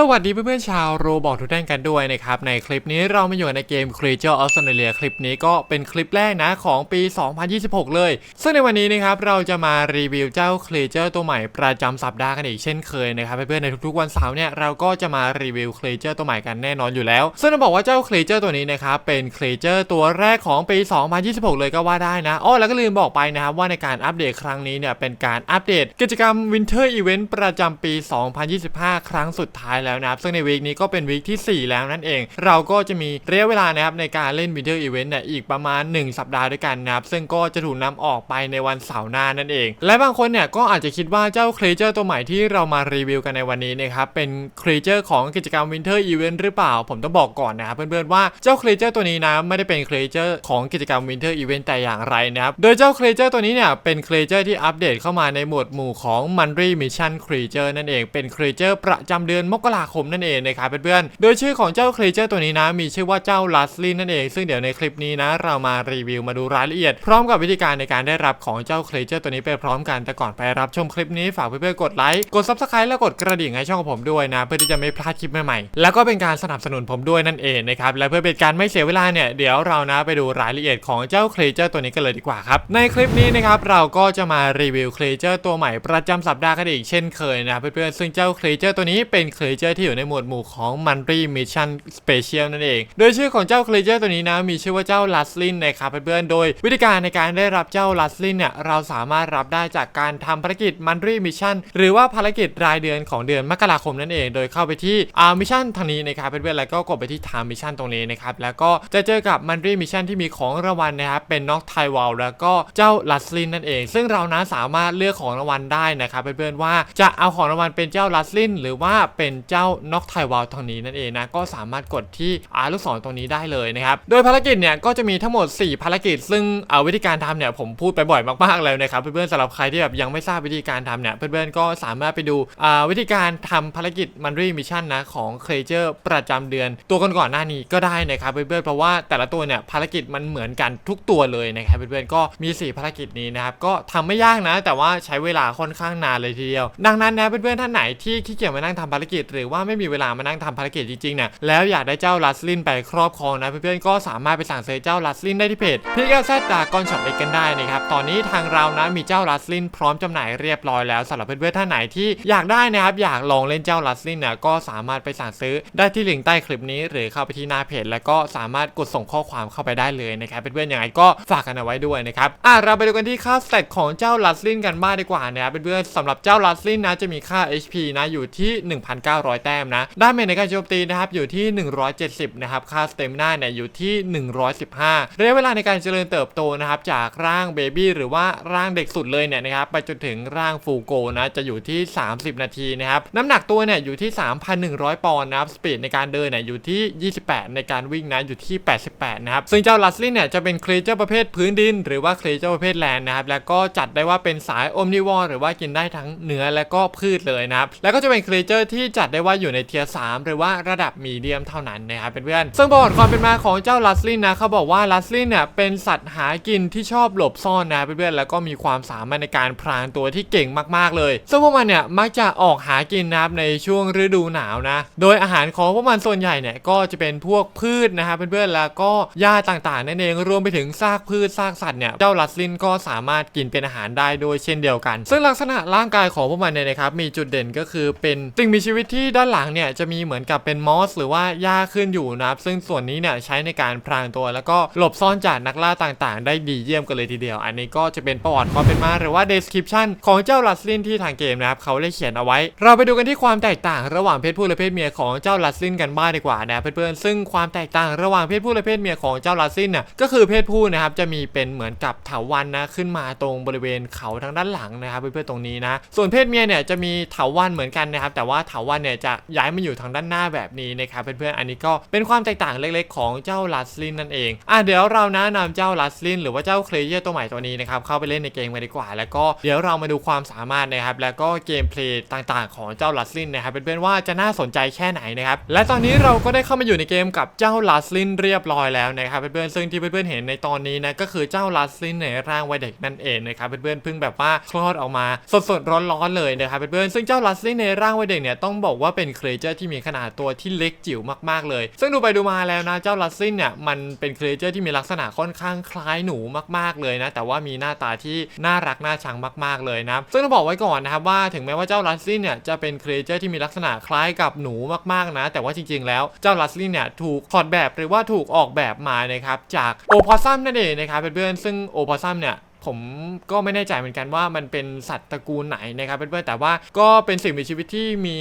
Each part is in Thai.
สวัสดีเพื่อนๆชาวโรบอททุกท่านกันด้วยนะครับ ในคลิปนี้เรามาอยู่ในเกม Creature of Australia คลิปนี้ก็เป็นคลิปแรกนะของปี 2026 เลย ซึ่งในวันนี้นะครับเราจะมารีวิวเจ้า Creature ตัวใหม่ประจำสัปดาห์กันอีกเช่นเคยนะครับเพื่อนๆในทุกๆวันเสาร์เนี่ยเราก็จะมารีวิว Creature ตัวใหม่กันแน่นอนอยู่แล้ว ซึ่งต้องบอกว่าเจ้า Creature ตัวนี้นะครับเป็น Creature ตัวแรกของปี 2026 เลยก็ว่าได้นะอ้อแล้วก็ลืมบอกไปนะครับว่าในการอัปเดตครั้งนี้เนี่ยเป็นการอัปเดต กิจกรรม Winter Event ประจำปี 2025 ครั้งสุดท้ายแล้วนะครับ ซึ่งในวีคนี้ก็เป็นวีคที่ 4 แล้วนั่นเอง เราก็จะมีระยะเวลานะครับในการเล่น Winter Event เนี่ยอีกประมาณ 1 สัปดาห์ด้วยกันนะครับ ซึ่งก็จะถูกนำออกไปในวันเสาร์หน้านั่นเอง และบางคนเนี่ยก็อาจจะคิดว่าเจ้า Creature ตัวใหม่ที่เรามารีวิวกันในวันนี้นะครับเป็น Creature ของกิจกรรม Winter Event หรือเปล่า ผมต้องบอกก่อนนะครับเพื่อนๆว่าเจ้า Creature ตัวนี้นะไม่ได้เป็น Creature ของกิจกรรม Winter Event แต่อย่างไรนะครับโดยเจ้า Creature ตัวนี้เนี่ยเป็น Creature ที่อัปเดตเข้ามาในหมวดหมู่ของ Monthly Mission Creature นั่นเองเป็น Creature ประจำเดือนมกราคมนั่นเองนะครับเพื่อนๆ โดยชื่อของเจ้า Creature ตัวนี้นะ มีชื่อว่าเจ้า l a s l y นั่นเอง ซึ่งเดี๋ยวในคลิปนี้นะ เรามารีวิวมาดูรายละเอียด พร้อมกับวิธีการในการได้รับของเจ้า Creature ตัวนี้ไปพร้อมกัน แต่ก่อนไปรับชมคลิปนี้ฝากเพื่อนๆ กดไลค์ กด Subscribe และกดกระดิ่งให้ช่องของผมด้วยนะ เพื่อที่จะไม่พลาดคลิปใหม่ๆ แล้วก็เป็นการสนับสนุนผมด้วยนั่นเองนะครับ และเพื่อเป็นการไม่เสียเวลาเนี่ย เดี๋ยวเรานะไปดูรายละเอียดของเจ้า Creature ตัวนี้กันเลยดีกว่าครับ ในคลิปนี้นะครับเราก็จะมารีวิว Creature ตัวใหม่ประจำสัปดาห์กันอีกเช่นเคยนะเพื่อนๆซึ่งเจ้า Creature ตัวนี้เป็น Creature ที่อยู่ในหมวดหมู่ของ Monthly Mission Special นั่นเอง โดยชื่อของเจ้า Creature ตัวนี้นะมีชื่อว่าเจ้า l a s l i n นะครับเพื่อนๆโดย วิธีการในการได้รับเจ้า l a s l i n เนี่ยเราสามารถรับได้จากการทำภารกิจ Monthly Mission หรือว่าภารกิจรายเดือนของเดือนมกราคมนั่นเอง โดยเข้าไปที่อ่ามิชชั่นทางนี้นะครับเพื่อนๆแล้วก็กดไปที่ Time Mission ตรงนี้นะครับแล้วก็จะเจอกับ Monthly Mission ที่มีของรางวัลนะครับเป็นน็อกไทวอลแล้วก็เจ้า l a s l i n นั่นเอง ซึ่งเรานะสามารถเลือกของรางวัลได้นะครับเพื่อนๆว่าจะเอาของรางวัลเป็นเจ้า l a s l i n หรือว่าเป็นเจ้า้าน็อกไทวอลทางนี้นั่นเองนะก็สามารถกดที่อาลูกศรตรงนี้ได้เลยนะครับโดยภารกิจเนี่ยก็จะมีทั้งหมด 4 ภารกิจ ซึ่งเอาวิธีการทำเนี่ยผมพูดไปบ่อยมากๆแล้วนะครับเพื่อนๆสำหรับใครที่แบบยังไม่ทราบวิธีการทำเนี่ยเพื่อนๆก็สามารถไปดูอ่าวิธีการทำภารกิจมันรีมิชชั่นนะของเคเจอร์ประจำเดือน ตัวก่อนๆหน้านี้ก็ได้นะครับเพื่อนๆเพราะว่าแต่ละตัวเนี่ยภารกิจมันเหมือนกันทุกตัวเลยนะครับเพื่อนๆก็มี 4 ภารกิจนี้นะครับก็ทำไม่ยากนะ แต่ว่าใช้เวลาค่อนข้างนานเลยทีเดียว ดังนั้นนะเพื่อนๆท่านไหนที่ขี้เกียจมานั่งทำภารกิจหรือว่าไม่มีเวลามานั่งทำภารกิจจริงๆเนี่ยแล้วอยากได้เจ้าลัสลินไปครอบครองนะเพื่อนๆก็สามารถไปสั่งซื้อเจ้าลัสลินได้ที่เพจพี่แก้วแซดดากอนช็อปเอกกันได้นะครับตอนนี้ทางเรานะมีเจ้าลัสลินพร้อมจำหน่ายเรียบร้อยแล้วสำหรับเพื่อนๆท่านไหนที่อยากได้นะครับอยากลองเล่นเจ้าลัสลินเนี่ยก็สามารถไปสั่งซื้อได้ที่ลิงก์ใต้คลิปนี้ หรือเข้าไปที่หน้าเพจ แล้วก็สามารถกดส่งข้อความเข้าไปได้เลยนะครับเพื่อนๆยังไงก็ฝากกันเอาไว้ด้วยนะครับอะเราไปดูกันที่ค่าสเตตของเจ้าลัสลินกันบ้างดีกว่านะครับเพื่อนๆสำหรับเจ้าลัสลินนะจะมีค่า HP นะอยู่ที่ 1,900แต้มนะด้านเมจในการโจมตีนะครับอยู่ที่ 170 นะครับค่าสเตมนาเนี่ยอยู่ที่ 115 ระยะเวลาในการเจริญเติบโตนะครับจากร่างเบบี้หรือว่าร่างเด็กสุดเลยเนี่ยนะครับไปจนถึงร่างฟูโกนะจะอยู่ที่ 30 นาทีนะครับน้ำหนักตัวเนี่ยอยู่ที่ 3,100 ปอนด์นะครับสปีดในการเดินเนี่ยอยู่ที่ 28 ในการวิ่งนะอยู่ที่ 88 นะครับซึ่งเจ้าลัสลินเนี่ยจะเป็นครีเจอร์ประเภทพื้นดิน หรือว่าครีเจอร์ประเภทแลนด์นะครับแล้วก็จัดได้ว่าเป็นสายโอมนิวอร์หรือว่ากินได้ทั้งเนื้อและก็พืชเลยนะครับแล้วก็จะเป็นครีเจอร์ที่จัดได้ว่าอยู่ในเทียร์3หรือว่าระดับมีเดียมเท่านั้นนะครับเพื่อนๆซึ่งประวัติความเป็นมาของเจ้าลัสลินนะเขาบอกว่าลัสลินเนี่ยเป็นสัตว์หากินที่ชอบหลบซ่อนนะเพื่อนๆแล้วก็มีความสามารถในการพรางตัวที่เก่งมากๆเลยซึ่งพวกมันเนี่ยมักจะออกหากินนะครับในช่วงฤดูหนาวนะโดยอาหารของพวกมันส่วนใหญ่เนี่ยก็จะเป็นพวกพืชนะครับเพื่อนๆแล้วก็หญ้าต่างๆนั่นเองรวมไปถึงซากพืชซากสัตว์เนี่ยเจ้าลัสลินก็สามารถกินเป็นอาหารได้โดยเช่นเดียวกัน ซึ่งลักษณะร่างกายของพวกมันเนี่ยนะครับมีจุดเด่นก็คือเป็นสิ่งมีชีวิตที่่ด้านหลังเนี่ยจะมีเหมือนกับเป็นมอสหรือว่าหญ้าขึ้นอยู่นะครับซึ่งส่วนนี้เนี่ยใช้ในการพรางตัว แล้วก็หลบซ่อนจากนักล่าต่างๆ ได้ดีเยี่ยมกันเลยทีเดียว อันนี้ก็จะเป็นประวัติความเป็นมาหรือว่า description ของเจ้าลัสลินที่ทางเกมนะครับเขาได้เขียนเอาไว้ เราไปดูกันที่ความแตกต่างระหว่างเพศผู้และเพศเมียของเจ้าลัสลินกันบ้างดีกว่านะเพื่อนๆซึ่งความแตกต่างระหว่างเพศผู้และเพศเมียของเจ้าลัสลินน่ะก็คือเพศผู้นะครับจะมีเป็นเหมือนกับเถาวันนะขึ้นมาตรงบริเวณเขาทางด้านหลังนะครับเพื่อนๆตรงนี้นะส่วนเพศเมียเนี่ยจะมีเถาวันเหมือนกันนะครับแต่ว่าเถาวันเนี่ยจะย้ายมาอยู่ทางด้านหน้าแบบนี้นะครับเพื่อนๆอันนี้ก็เป็นความแตกต่างเล็กๆ ของเจ้าลัสลินนั่นเองอะเดี๋ยวเรานะนำเจ้าลัสลินหรือว่าเจ้าเคลเยอร์ตัวใหม่ตัวนี้นะครับเข้าไปเล่นในเกมกันดีกว่า แล้วก็เดี๋ยวเรามาดูความสามารถนะครับแล้วก็เกมเพลย์ต่างๆ ของเจ้าลัสลินนะครับเพื่อนๆว่าจะน่าสนใจแค่ไหนนะครับและตอนนี้เราก็ได้เข้ามาอยู่ในเกมกับเจ้าลัสลินเรียบร้อยแล้วนะครับเพื่อนๆซึ่งที่เพื่อนๆเห็นในตอนนี้นะก็คือเจ้าลัสลินในร่างวัยเด็กนั่นเองนะครับเพื่อนๆเพิ่งแบบว่าคลอดออกมาสดๆร้อนๆเลยนะครับเพื่อนๆซึ่งเจ้าลัสลินในร่างวัยเด็กเนี่ยต้องบอกว่าว่าเป็นเครเจอร์ที่มีขนาดตัวที่เล็กจิ๋วมากๆเลย ซึ่งดูไปดูมาแล้วนะเจ้าลัสซินเนี่ยมันเป็นเครเจอร์ที่มีลักษณะค่อนข้างคล้ายหนูมากๆเลยนะแต่ว่ามีหน้าตาที่น่ารักน่าชังมากๆเลยนะซึ่งต้องบอกไว้ก่อนนะครับว่าถึงแม้ว่าเจ้าลัสซินเนี่ยจะเป็นเครเจอร์ที่มีลักษณะคล้ายกับหนูมากๆนะ แต่ว่าจริงๆ แล้วเจ้าลัสซินเนี่ยถูกถอดแบบหรือว่าถูกออกแบบมานะครับจากโอพอซัมนั่นเองนะครับเพื่อนๆซึ่งโอพอซัมเนี่ย ผมก็ไม่แน่ใจเหมือนกันว่ามันเป็นสัตว์ตระกูลไหนนะครับเพื่อนๆแต่ว่าก็เป็นสิ่งมีชีวิตที่มี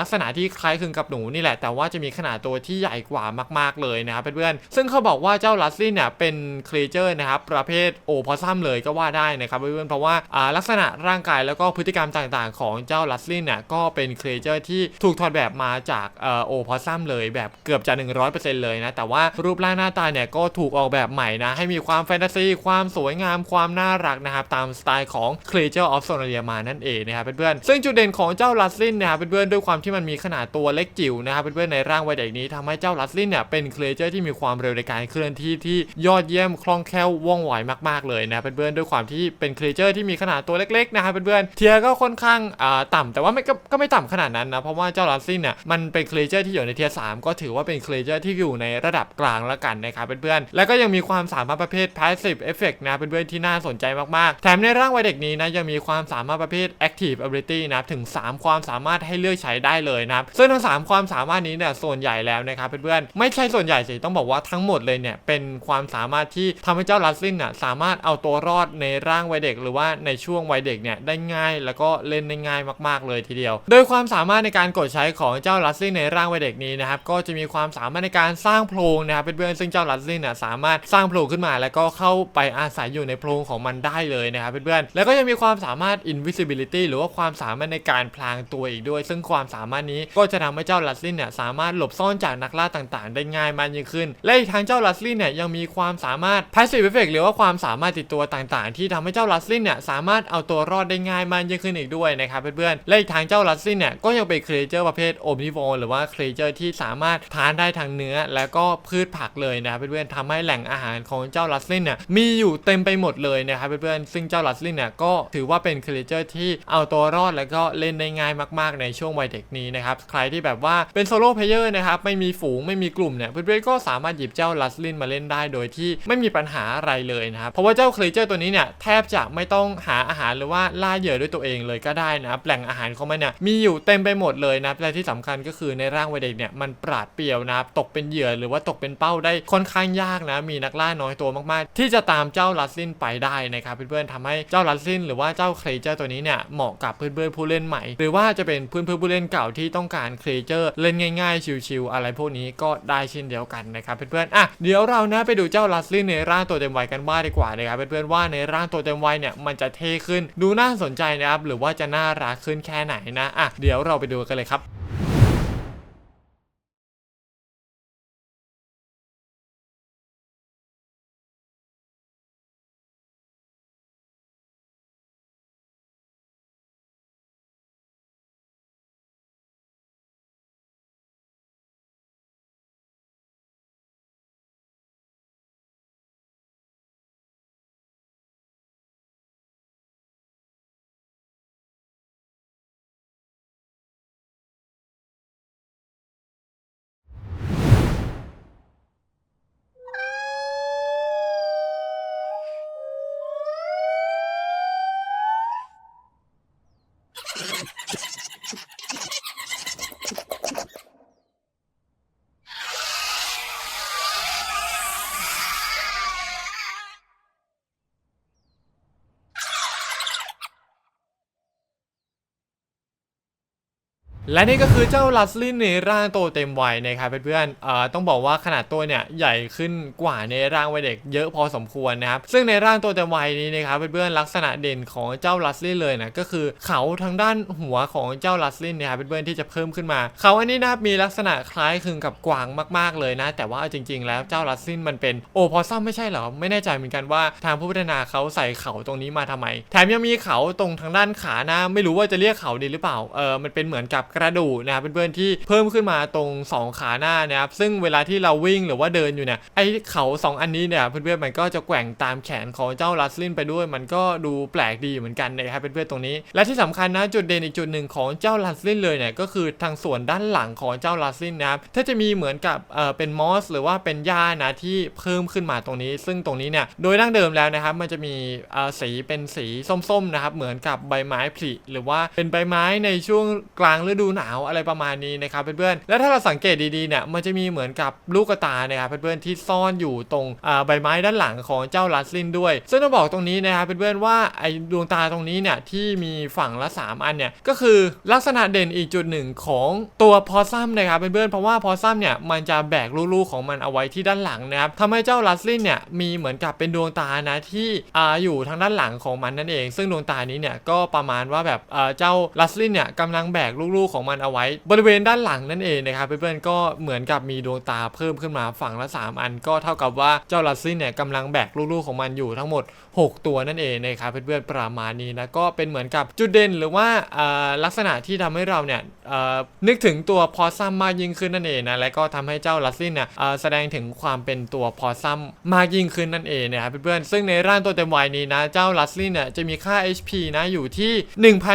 ลักษณะที่คล้ายคลึงกับหนูนี่แหละ แต่ว่าจะมีขนาดตัวที่ใหญ่กว่ามากๆเลยนะครับเพื่อนๆซึ่งเขาบอกว่าเจ้าลัสลี่เนี่ยเป็นครีเจอร์นะครับประเภทโอพอซัมเลยก็ว่าได้นะครับเพื่อนๆเพราะว่าลักษณะร่างกายแล้วก็พฤติกรรมต่างๆ ของเจ้าลัสลี่เนี่ยก็เป็นครีเจอร์ที่ถูกถอดแบบมาจากโอพอซัมเลยแบบเกือบจะ 100%เลยนะแต่ว่ารูปร่างหน้าตาเนี่ยก็ถูกออกแบบใหม่นะให้มีความแฟนตาซีความสวยงามความน่ารักนะครับตามสไตล์ของ Creature of Sonaria มานั่นเองนะครับเพื่อนๆซึ่งจุดเด่นของเจ้าลัสลินนะครับเพื่อนๆด้วยความที่มันมีขนาดตัวเล็กจิ๋วนะครับเพื่อนๆในร่างวัยเด็กนี้ทำให้เจ้าลัสลินเนี่ยเป็น Creature ที่มีความเร็วในการเคลื่อนที่ที่ยอดเยี่ยมคล่องแคล่วว่องไวมากๆเลยนะเพื่อนๆด้วยความที่เป็น Creature ที่มีขนาดตัวเล็กๆนะครับเพื่อนๆเทียร์ก็ค่อนข้างอ่าต่ำแต่ว่าไม่ก็ไม่ต่ำขนาดนั้นนะเพราะว่าเจ้าลัสลินเนี่ยมันเป็น Creature ที่อยู่ในเทียร์3ก็ถือว่าเป็น Creature ที่อยู่ในระดับกลางแล้วกันนะครับเพื่อนๆแล้วก็ยังมีความสามารถประเภท Passive Effect นะเพื่อนๆที่น่าสนใจมากๆ แถมในร่างวัยเด็กนี้นะยังมีความสามารถประเภท Active Ability นะถึง 3 ความสามารถให้เลือกใช้ได้เลยนะซึ่งทั้ง 3 ความสามารถนี้เนี่ยส่วนใหญ่แล้วนะครับเพื่อนๆไม่ใช่ส่วนใหญ่สิต้องบอกว่าทั้งหมดเลยเนี่ยเป็นความสามารถที่ทำให้เจ้าลัสลินน่ะสามารถเอาตัวรอดในร่างวัยเด็ก หรือว่าในช่วงวัยเด็กเนี่ยได้ง่าย แล้วก็เล่นได้ง่ายมากๆเลยทีเดียว โดยความสามารถในการกดใช้ของเจ้าลัสลินในร่างวัยเด็กนี้นะครับก็จะมีความสามารถในการสร้างโพรงนะครับเพื่อนๆซึ่งเจ้าลัสลินน่ะสามารถสร้างโพรงขึ้นมา แล้วก็เข้าไปอาศัยอยู่ในโพรงของมันได้เลยนะครับเพื่อนๆ แล้วก็ยังมีความสามารถ invisibility หรือว่าความสามารถในการพลางตัวอีกด้วย ซึ่งความสามารถนี้ก็จะทำให้เจ้าลัสลินเนี่ยสามารถหลบซ่อนจากนักล่าต่างๆ ได้ง่ายมากยิ่งขึ้น และอีกทั้งเจ้าลัสลินเนี่ยยังมีความสามารถ passive effect หรือว่าความสามารถติดตัวต่างๆ ที่ทำให้เจ้าลัสลินเนี่ยสามารถเอาตัวรอดได้ง่ายมากยิ่งขึ้นอีกด้วยนะครับเพื่อนๆ และอีกทางเจ้าลัสลินเนี่ยก็ยังเป็น creature ประเภท omnivore หรือว่า creature ที่สามารถทานได้ทั้งเนื้อ และก็พืชผักเลยนะครับเพื่อนๆทำให้แหล่งอาหารของเจ้าลัสลินเนี่ยมีอยู่เต็มไปหมดเลยยนะครับเพื่อนๆซึ่งเจ้าลัสลินเนี่ยก็ถือว่าเป็น creature ที่เอาตัวรอดแล้วก็เล่นได้ง่ายมากๆในช่วงวัยเด็กนี้นะครับใครที่แบบว่าเป็นโซโล่เพลเยอร์นะครับไม่มีฝูงไม่มีกลุ่มเนี่ยเพื่อนๆก็สามารถหยิบเจ้าลัสลินมาเล่นได้โดยที่ไม่มีปัญหาอะไรเลยนะครับเพราะว่าเจ้า creature ตัวนี้เนี่ยแทบจะไม่ต้องหาอาหารหรือว่าล่าเหยื่อด้วยตัวเองเลยก็ได้นะครับแหล่งอาหารของมันเนี่ยมีอยู่เต็มไปหมดเลยนะและที่สำคัญก็คือในร่างวัยเด็กเนี่ยมันปราดเปรียวนะครับตกเป็นเหยื่อหรือว่าตกเป็นเป้าได้ค่อนข้างยากนะมีนักล่าน้อยตัวมากๆ ที่จะตามเจ้าลัสลินไปได้นะครับเพื่อนๆทำให้เจ้าลัสลินหรือว่าเจ้าเครเจอร์ตัวนี้เนี่ยเหมาะกับเพื่อนๆผู้เล่นใหม่ หรือว่าจะเป็นเพื่อนๆผู้เล่นเก่าที่ต้องการเครเจอร์เล่นง่ายๆ ชิวๆอะไรพวกนี้ก็ได้เช่นเดียวกันนะครับเพื่อนๆอะเดี๋ยวเรานะไปดูเจ้าลัสลินในร่างตัวเต็มวัยกันบ้างดีกว่านะครับเพื่อนๆว่าในร่างตัวเต็มวัยเนี่ยมันจะเท่ขึ้นดูน่าสนใจนะครับหรือว่าจะน่ารักขึ้นแค่ไหนนะอะเดี๋ยวเราไปดูกันเลยครับ และนี่ก็คือเจ้าลัสลินในร่างโตเต็มวัยนะครับเพื่อนๆเอ่อต้องบอกว่าขนาดตัวเนี่ยใหญ่ขึ้นกว่าในร่างวัยเด็กเยอะพอสมควรนะครับซึ่งในร่างโตเต็มวัยนี้นะครับเพื่อนๆลักษณะเด่นของเจ้าลัสลินเลยนะก็คือเขาทางด้านหัวของเจ้าลัสลินนะครับเพื่อนๆที่จะเพิ่มขึ้นมา เขาอันนี้นะครับมีลักษณะคล้ายคลึงกับกวางมากๆเลยนะ แต่ว่าจริง ๆ แล้วเจ้าลัสลินมันเป็นโอพอซัมไม่ใช่เหรอไม่แน่ใจเหมือนกันว่าทางผู้พัฒนาเขาใส่เขาตรงนี้มาทำไม แถมยังมีเขาตรงทางด้านขาหน้าไม่รู้ว่าจะเรียกเขาดีหรือเปล่าเออมันเป็นเหมือนกับกระดูกนะครับเพื่อนๆที่เพิ่มขึ้นมาตรงสองขาหน้านะครับซึ่งเวลาที่เราวิ่งหรือว่าเดินอยู่เนี่ยไอ้เขาสองอันนี้เนี่ยเพื่อนๆมันก็จะแกว่งตามแขนของเจ้าลัสลินไปด้วย มันก็ดูแปลกดีเหมือนกันนะครับเพื่อนๆตรงนี้ และที่สำคัญนะจุดเด่นอีกจุดหนึ่งของเจ้าลัสลินเลยเนี่ยก็คือทางส่วนด้านหลังของเจ้าลัสลินนะครับถ้าจะมีเหมือนกับเอ่อเป็นมอส หรือว่าเป็นหญ้านะที่เพิ่มขึ้นมาตรงนี้ ซึ่งตรงนี้เนี่ยโดยดั้งเดิมแล้วนะครับมันจะมีเอ่อสีเป็นสีส้มๆนะครับเหมือนกับใบไม้ผลิหรือว่าเป็นใบไม้ในช่วงกลางฤดูหนาวอะไรประมาณนี้นะครับเพื่อนๆแล้วถ้าเราสังเกตดีๆเนี่ยมันจะมีเหมือนกับลูกตานะครับเพื่อนๆที่ซ่อนอยู่ตรงใบไม้ด้านหลังของเจ้าลัสลินด้วย ซึ่งต้องบอกตรงนี้นะครับเพื่อนๆว่าไอ้ดวงตาตรงนี้เนี่ยที่มีฝั่งละ 3 อันเนี่ยก็คือลักษณะเด่นอีกจุดหนึ่งของตัวพอซัมนะครับเพื่อนๆเพราะว่าพอซัมเนี่ยมันจะแบกลูกๆของมันเอาไว้ที่ด้านหลังนะครับทำให้เจ้าลัสลินเนี่ยมีเหมือนกับเป็นดวงตานะที่อ่าอยู่ทางด้านหลังของมันนั่นเอง ซึ่งดวงตานี้เนี่ยก็ประมาณว่าแบบเจ้าลัสลินเนี่ยกำลังแบกลูกของมันเอาไว้ บริเวณด้านหลังนั่นเองนะครับเพื่อนๆก็เหมือนกับมีดวงตาเพิ่มขึ้นมาฝั่งละ 3 อัน ก็เท่ากับว่าเจ้าลัสลินเนี่ยกำลังแบกลูกๆของมันอยู่ทั้งหมด 6 ตัวนั่นเองนะครับเพื่อนๆประมาณนี้นะก็เป็นเหมือนกับจุดเด่นหรือว่าลักษณะที่ทำให้เราเนี่ยนึกถึงตัวพอซัมมากยิ่งขึ้นนั่นเองนะและก็ทำให้เจ้าลัสลินเนี่ยแสดงถึงความเป็นตัวพอซัมมากยิ่งขึ้นนั่นเองนะครับเพื่อนๆซึ่งในร่างตัวเต็มวัยนี้นะเจ้าลัสลินเนี่ยจะมีค่า HP นะอยู่ที่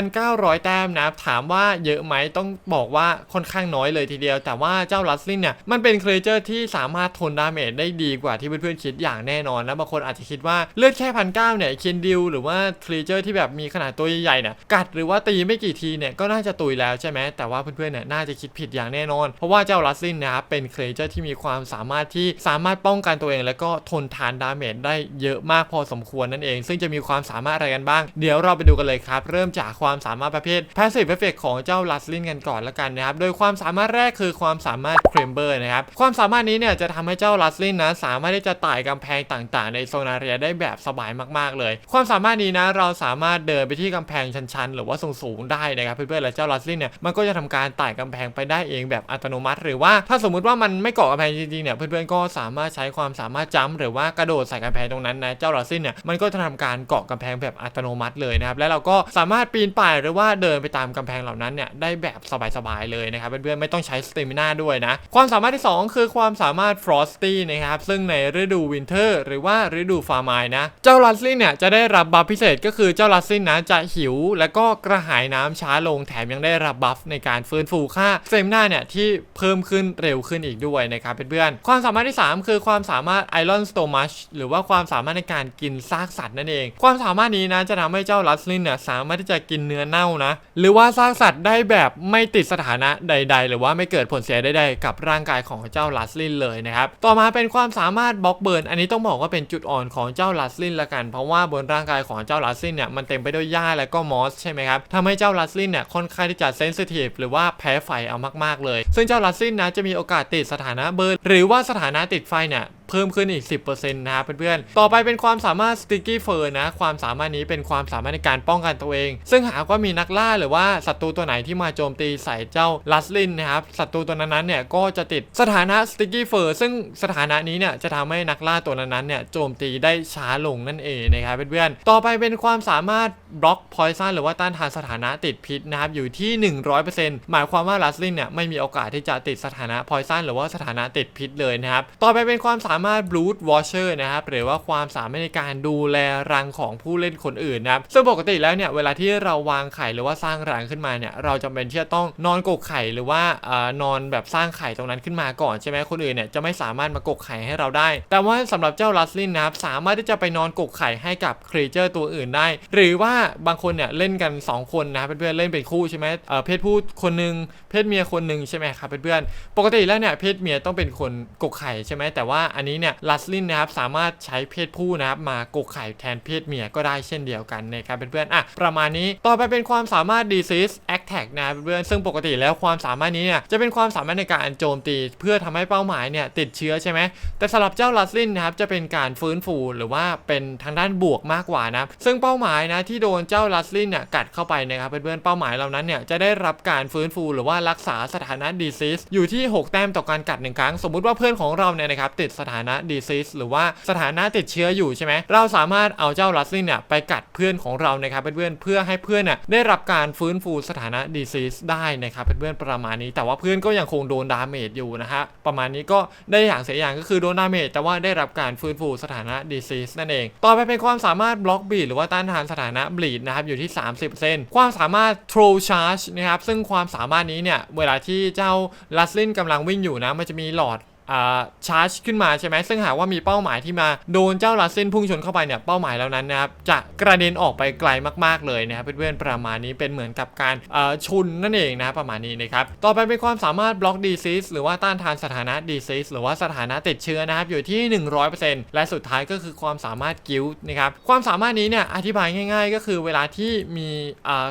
1,900 แต้มนะถามว่าเยอะไหมต้องบอกว่าค่อนข้างน้อยเลยทีเดียว แต่ว่าเจ้าลัสลินเนี่ยมันเป็นครีเจอร์ที่สามารถทนดาเมจได้ดีกว่าที่เพื่อนๆคิดอย่างแน่นอนนะบางคนอาจจะคิดว่าเลือดแค่พันเก้าเนี่ยเคนดิลหรือว่าครีเจอร์ที่แบบมีขนาดตัวใหญ่ๆเนี่ยกัดหรือว่าตีไม่กี่ทีเนี่ยก็น่าจะตุยแล้วใช่ไหมแต่ว่าเพื่อนๆเนี่ยน่าจะคิดผิดอย่างแน่นอน เพราะว่าเจ้าลัสลินนะครับเป็นครีเจอร์ที่มีความสามารถที่สามารถป้องกันตัวเอง แล้วก็ทนทานดาเมจได้เยอะมากพอสมควรนั่นเอง ซึ่งจะมีความสามารถอะไรกันบ้าง เดี๋ยวเราไปดูกันเลยครับ เริ่มจากความสามารถประเภท Passive Effect ของเจ้าลัสลินกันก่อนละกันนะครับ โดยความสามารถแรกคือความสามารถเครมเบอร์นะครับ ความสามารถนี้เนี่ยจะทำให้เจ้าลัสลินนะสามารถที่จะไต่กำแพงต่างๆ ในโซนาเรียได้แบบสบายมากๆเลย ความสามารถนี้นะเราสามารถเดินไปที่กำแพงชันๆ หรือว่าสูงๆได้นะครับเพื่อนๆและเจ้าลัสลินเนี่ยมันก็จะทำการไต่กำแพงไปได้เองแบบอัตโนมัติ หรือว่าถ้าสมมุติว่ามันไม่เกาะกำแพงจริงๆเนี่ยเพื่อนๆก็สามารถใช้ความสามารถจัมป์หรือว่ากระโดดใส่กำแพงตรงนั้นนะเจ้าลัสลินเนี่ยมันก็จะทำการเกาะกำแพงแบบอัตโนมัติเลยนะครับและเราก็สามารถปีนป่ายหรือว่าเดินไปตามกำแพงเหล่านั้นเนี่ยได้แบบสบายๆเลยนะครับเพื่อนๆไม่ต้องใช้สเตมิน่าด้วยนะ ความสามารถที่ 2 คือความสามารถ Frosty นะครับซึ่งในฤดูวินเทอร์หรือว่าฤดูฟาร์มายนะ เจ้าลัสลินเนี่ยจะได้รับบัฟพิเศษก็คือเจ้าลัสลินนะจะหิว และก็กระหายน้ำช้าลงแถมยังได้รับบัฟในการฟื้นฟูค่าสเตมิน่าเนี่ยที่เพิ่มขึ้นเร็วขึ้นอีกด้วยนะครับเพื่อนๆความสามารถที่ 3 คือความสามารถ Iron Stomach หรือว่าความสามารถในการกินซากสัตว์นั่นเอง ความสามารถนี้นะจะทำให้เจ้าลัสลินเนี่ยสามารถที่จะกินเนื้อเน่านะ หรือว่าซากสัตว์ได้แบบไม่ติดสถานะใด ๆ หรือว่าไม่เกิดผลเสียใดๆ กับร่างกายของเจ้าลัสลินเลยนะครับ ต่อมาเป็นความสามารถบล็อกเบิร์น อันนี้ต้องบอกว่าเป็นจุดอ่อนของเจ้าลัสลินละกัน เพราะว่าบนร่างกายของเจ้าลัสลินเนี่ยมันเต็มไปด้วยหญ้าและก็มอสใช่ไหมครับทำให้เจ้าลัสลินเนี่ยค่อนข้างที่จะเซนซิทีฟหรือว่าแพ้ไฟเอามากๆเลย ซึ่งเจ้าลัสลินนะจะมีโอกาสติดสถานะเบิร์นหรือว่าสถานะติดไฟเนี่ยเพิ่มขึ้นอีก 10%นะครับเพื่อนๆ ต่อไปเป็นความสามารถ Sticky Fur นะ ความสามารถนี้เป็นความสามารถในการป้องกันตัวเอง ซึ่งหากว่ามีนักล่าหรือว่าศัตรูตัวไหนที่มาโจมตีใส่เจ้าลัสลินนะครับ ศัตรูตัวนั้นๆเนี่ยก็จะติดสถานะ Sticky Fur ซึ่งสถานะนี้เนี่ยจะทำให้นักล่าตัวนั้นๆเนี่ยโจมตีได้ช้าลงนั่นเองนะครับเพื่อนๆ ต่อไปเป็นความสามารถบล็อก Poison หรือว่าต้านทานสถานะติดพิษนะครับอยู่ที่ 100%หมายความว่าลัสลินเนี่ยไม่มีโอกาสที่จะติดสถานะ Poison หรือว่าสถานะติดพิษเลยนะครับ ต่อไปเป็นความสาามารถ Blood Watcher นะครับหรือว่าความสามารถในการดูแลรังของผู้เล่นคนอื่นนะครับซึ่งปกติแล้วเนี่ยเวลาที่เราวางไข่หรือว่าสร้างรังขึ้นมาเนี่ยเราจำเป็นที่จะต้องนอนกกไข่หรือว่าเอ่อนอนแบบสร้างไข่ตรงนั้นขึ้นมาก่อนใช่ไหมคนอื่นเนี่ยจะไม่สามารถมากกไข่ให้เราได้ แต่ว่าสำหรับเจ้าลัสลินนะครับสามารถที่จะไปนอนกกไข่ให้กับครีเจอร์ตัวอื่นได้ หรือว่าบางคนเนี่ยเล่นกัน 2 คนนะเพื่อนๆเล่นเป็นคู่ใช่ไหมเอ่อเพศผู้คนหนึ่งเพศเมียคนหนึ่งใช่ไหมครับเพื่อนๆปกติแล้วเนี่ยเพศเมียต้องเป็นคนกกไข่ใช่ไหมแต่ว่าอันนี้เนี่ยลัสลินนะครับสามารถใช้เพศผู้นะครับมากกไข่แทนเพศเมียก็ได้เช่นเดียวกันนะครับเพื่อนๆอะประมาณนี้ต่อไปเป็นความสามารถ disease attack นะเพื่อนๆซึ่งปกติแล้วความสามารถนี้เนี่ยจะเป็นความสามารถในการโจมตี เพื่อทำให้เป้าหมายเนี่ยติดเชื้อใช่ไหมแต่สำหรับเจ้าลัสลินนะครับจะเป็นการฟื้นฟูหรือว่าเป็นทางด้านบวกมากกว่านะซึ่งเป้าหมายนะที่โดนเจ้าลัสลินเนี่ยกัดเข้าไปนะครับเพื่อนๆเป้าหมายเหล่านั้นเนี่ยจะได้รับการฟื้นฟูหรือว่ารักษาสถานะ disease อยู่ที่ 6 แต้มต่อการกัดหนึ่งครั้ง สมมุติว่าเพื่อนของเราเนี่ยนะครับติดสถาถานะ disease หรือว่าสถานะติดเชื้ออยู่ใช่ไหมเราสามารถเอาเจ้าลัสลินเนี่ยไปกัดเพื่อนของเรานะครับเพื่อนๆเพื่อให้เพื่อนน่ะได้รับการฟื้นฟูสถานะ disease ได้นะครับเพื่อนๆประมาณนี้ แต่ว่าเพื่อนก็ยังคงโดนดาเมจอยู่นะฮะประมาณนี้ก็ได้อย่างเสียอย่างก็คือโดนดาเมจแต่ว่าได้รับการฟื้นฟูสถานะ disease นั่นเอง ต่อไปเป็นความสามารถบล็อกบีดหรือว่าต้านทานสถานะบลีดนะครับอยู่ที่ 30%ความสามารถ throw charge นะครับซึ่งความสามารถนี้เนี่ยเวลาที่เจ้าลัสลินกำลังวิ่งอยู่นะมันจะมีหลอด ชาร์จขึ้นมาใช่ไหมซึ่งหากว่ามีเป้าหมายที่มาโดนเจ้าลัสเซนพุ่งชนเข้าไปเนี่ยเป้าหมายแล้วนั้นนะครับจะกระเด็นออกไปไกลมากๆเลยนะครับเพื่อนๆประมาณนี้เป็นเหมือนกับการชุนนั่นเองนะประมาณนี้นะครับต่อไปเป็นความสามารถบล็อกดีซีสหรือว่าต้านทานสถานะดีซีสหรือว่าสถานะติดเชื้อนะครับอยู่ที่ 100%และสุดท้ายก็คือความสามารถกิลด์นะครับความสามารถนี้เนี่ยอธิบายง่าย ๆ ก็คือเวลาที่มี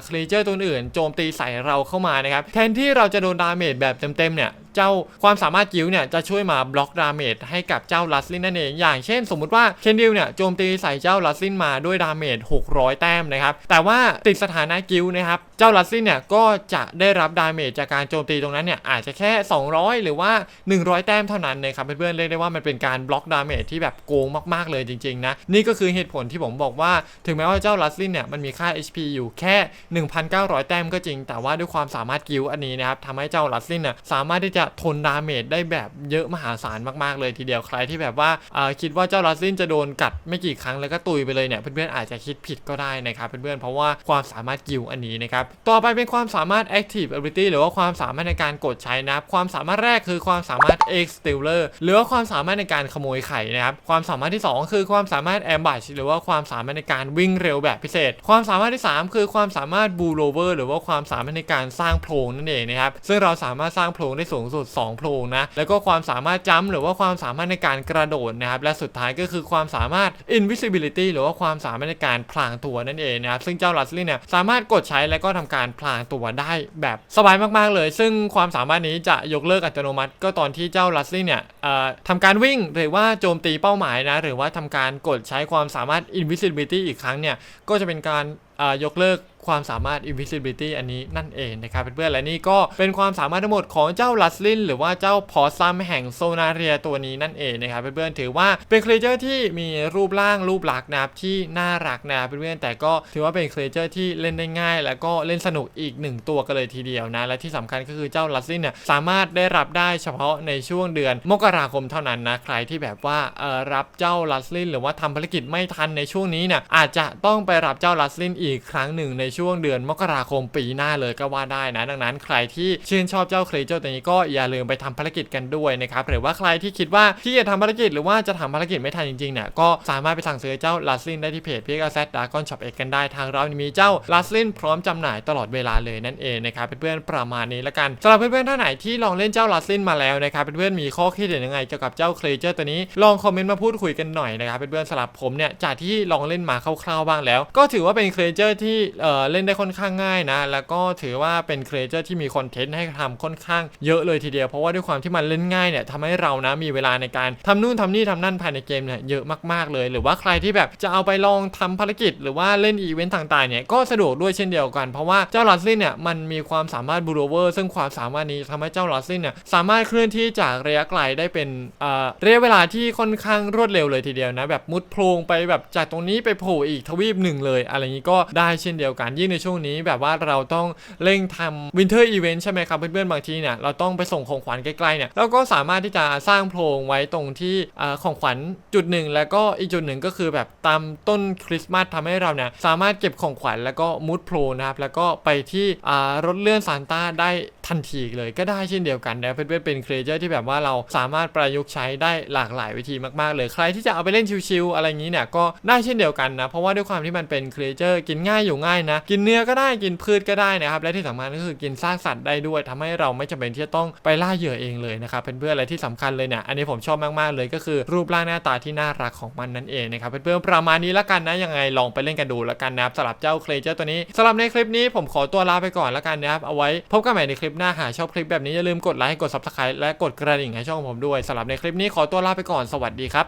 ครีเจอร์ตัวอื่นโจมตีใส่เราเข้ามานะครับแทนที่เราจะโดนดาเมจแบบเต็มๆเนี่ย เจ้าความสามารถกิลด์เนี่ยจะช่วยมาบล็อกดาเมจให้กับเจ้าลัสลินนั่นเองอย่างเช่น สมมุติว่าเคนดิลเนี่ยโจมตีใส่เจ้าลัสลินมาด้วยดาเมจ600 แต้มนะครับแต่ว่าติดสถานะกิลด์นะครับเจ้าลัสลินเนี่ยก็จะได้รับดาเมจจากการโจมตีตรงนั้นเนี่ยอาจจะแค่ 200 หรือว่า 100 แต้มเท่านั้นนะครับเพื่อนๆเรียกได้ว่ามันเป็นการบล็อกดาเมจที่แบบโกงมากๆเลยจริงๆนะนี่ก็คือเหตุผลที่ผมบอกว่า ถึงแม้ว่าเจ้าลัสลินเนี่ยมันมีค่า HP อยู่แค่ 1,900 แต้มก็จริง แต่ว่าด้วยความสามารถกิลด์อันนี้นะครับทำให้เจ้าลัสลินเนี่ยสามารถที่จะทนดาเมจได้แบบเยอะมหาศาลมากๆเลยทีเดียวใครที่แบบว่าคิดว่าเจ้าลัสลินจะโดนกัดไม่กี่ครั้งแล้วก็ตุยไปเลยเนี่ยเพื่อนๆอาจจะคิดผิดก็ได้นะครับเพื่อนๆเพราะว่าความสามารถกิลอันนี้นะครับต่อไปเป็นความสามารถ active ability หรือว่าความสามารถในการกดใช้นะครับ ความสามารถแรกคือความสามารถ extiller หรือว่าความสามารถในการขโมยไข่นะครับ ความสามารถที่สองคือความสามารถ ambush หรือว่าความสามารถในการวิ่งเร็วแบบพิเศษ ความสามารถที่สามคือความสามารถ bull rover หรือว่าความสามารถในการสร้างโพรงนั่นเองนะครับ ซึ่งเราสามารถสร้างโพรงได้สูงสุด 2 โพรงนะ แล้วก็ความสามารถจัมหรือว่าความสามารถในการกระโดดนะครับ และสุดท้ายก็คือความสามารถ invisibility หรือว่าความสามารถในการพลางตัวนั่นเองนะครับ ซึ่งเจ้าลัสลินเนี่ยสามารถกดใช้แล้วก็ทำการพลางตัวได้แบบสบายมากๆเลย ซึ่งความสามารถนี้จะยกเลิกอัตโนมัติ ก็ตอนที่เจ้าลัสซี่เนี่ยทำการวิ่งหรือว่าโจมตีเป้าหมายนะ หรือว่าทำการกดใช้ความสามารถ invisibility อีกครั้งเนี่ย ก็จะเป็นการยกเลิก ความสามารถ invisibility อันนี้นั่นเองนะครับเพื่อนๆและนี่ก็เป็นความสามารถทั้งหมดของเจ้าลัสลินหรือว่าเจ้าพอซัมแห่งโซนาเรียตัวนี้นั่นเองนะครับเพื่อนๆถือว่าเป็นครีเจอร์ที่มีรูปร่างรูปลักษณ์นะครับที่น่ารักนะเพื่อนๆแต่ก็ถือว่าเป็นครีเจอร์ที่เล่นได้ง่าย แล้วก็เล่นสนุกอีกหนึ่งตัวกันเลยทีเดียวนะและที่สำคัญก็คือเจ้าลัสลินเนี่ยสามารถได้รับได้เฉพาะในช่วงเดือนมกราคมเท่านั้นนะใครที่แบบว่าเอ่อรับเจ้าลัสลินหรือว่าทำภารกิจไม่ทันในช่วงนี้เนี่ยอาจจะต้องไปรับเจ้าลัสลินอีกครั้งหนึ่งในช่วงเดือนมกราคมปีหน้าเลยก็ว่าได้นะ ดังนั้นใครที่ชื่นชอบเจ้าครีเจอร์ตัวนี้ก็อย่าลืมไปทำภารกิจกันด้วยนะครับหรือว่าใครที่คิดว่าที่จะทำภารกิจหรือว่าจะทำภารกิจไม่ทันจริงๆเนี่ยก็สามารถไปสั่งซื้อเจ้าลัสลินได้ที่เพจพีกาแซดดากอนช็อปเอกกันได้ทางเรามีเจ้าลัสลินพร้อมจำหน่ายตลอดเวลาเลยนั่นเองนะครับเพื่อนๆประมาณนี้ละกันสำหรับเพื่อนๆท่านไหนที่ลองเล่นเจ้าลัสลินมาแล้วนะครับเพื่อนๆมีข้อคิดเห็นยังไงเกี่ยวกับเจ้าครีเจอร์ตัวนี้ลองคอมเมนต์มาพูดคุยกันหน่อยนะครับเพื่อนๆสำหรับผมเนี่ยจากที่ลองเล่นมาคร่าวๆบ้างแล้ว ก็ถือว่าเป็นครีเจอร์ที่เอ่อเล่นได้ค่อนข้างง่ายนะ แล้วก็ถือว่าเป็นครีเอเตอร์ที่มีคอนเทนต์ให้ทำค่อนข้างเยอะเลยทีเดียว เพราะว่าด้วยความที่มันเล่นง่ายเนี่ยทำให้เรานะมีเวลาในการทำนู่นทำนี่ทำนั่นภายในเกมเนี่ยเยอะมากๆเลย หรือว่าใครที่แบบจะเอาไปลองทำภารกิจ หรือว่าเล่นอีเวนต์ต่างๆเนี่ยก็สะดวกด้วยเช่นเดียวกัน เพราะว่าเจ้าลัสซินเนี่ยมันมีความสามารถบูโรเวอร์ซึ่งความสามารถนี้ทำให้เจ้าลัสซินเนี่ยสามารถเคลื่อนที่จากระยะไกลได้เป็นเอ่อระยะเวลาที่ค่อนข้างรวดเร็วเลยทีเดียวนะแบบมุดโพรงไปแบบจากตรงนี้ไปโผล่อีกทวีปหนึ่งเลย อะไรอย่างนี้ก็ได้เช่นเดียวกันยิ่งในช่วงนี้แบบว่าเราต้องเร่งทำวินเทอร์อีเวนต์ใช่ไหมครับ เพื่อนๆ บางทีเนี่ยเราต้องไปส่งของขวัญใกล้ๆเนี่ยเราก็สามารถที่จะสร้างโพรงไว้ตรงที่ของขวัญจุดหนึ่งแล้วก็อีกจุดหนึ่งก็คือแบบตามต้นคริสต์มาสทำให้เราเนี่ยสามารถเก็บของขวัญแล้วก็มุดโพรงนะครับแล้วก็ไปที่รถเลื่อนซานต้าได้ทันทีเลยก็ได้เช่นเดียวกันนะเพื่อนๆเป็นเครเจอร์ที่แบบว่าเราสามารถประยุกต์ใช้ได้หลากหลายวิธีมากๆ เลยใครที่จะเอาไปเล่นชิวๆอะไรอย่างนี้เนี่ยก็ได้เช่นเดียวกันนะเพราะว่าด้วยความที่มันเป็นเครเจอร์กินง่ายอยู่ง่ายนะ กินเนื้อก็ได้กินพืชก็ได้นะครับและที่สำคัญก็คือกินซากสัตว์ได้ด้วยทำให้เราไม่จำเป็นที่จะต้องไปล่าเหยื่อเองเลยนะครับเพื่อนๆอะไรที่สำคัญเลยเนี่ยอันนี้ผมชอบมากๆเลยก็คือรูปร่างหน้าตาที่น่ารักของมันนั่นเองนะครับเพื่อนๆประมาณนี้ละกันนะยังไงลองไปเล่นกันดูละกันนะครับสำหรับเจ้าเครเจอร์ตัวนี้สำหรับในคลิปนี้ผมขอตัวลาไปก่อนละกันนะครับเอาไว้พบกันใหม่ในคลิปหน้าหาชอบคลิปแบบนี้อย่าลืมกดไลค์กด subscribe และกดกระดิ่งให้ช่องผมด้วยสำหรับในคลิปนี้ขอตัวลาไปก่อนสวัสดีครับ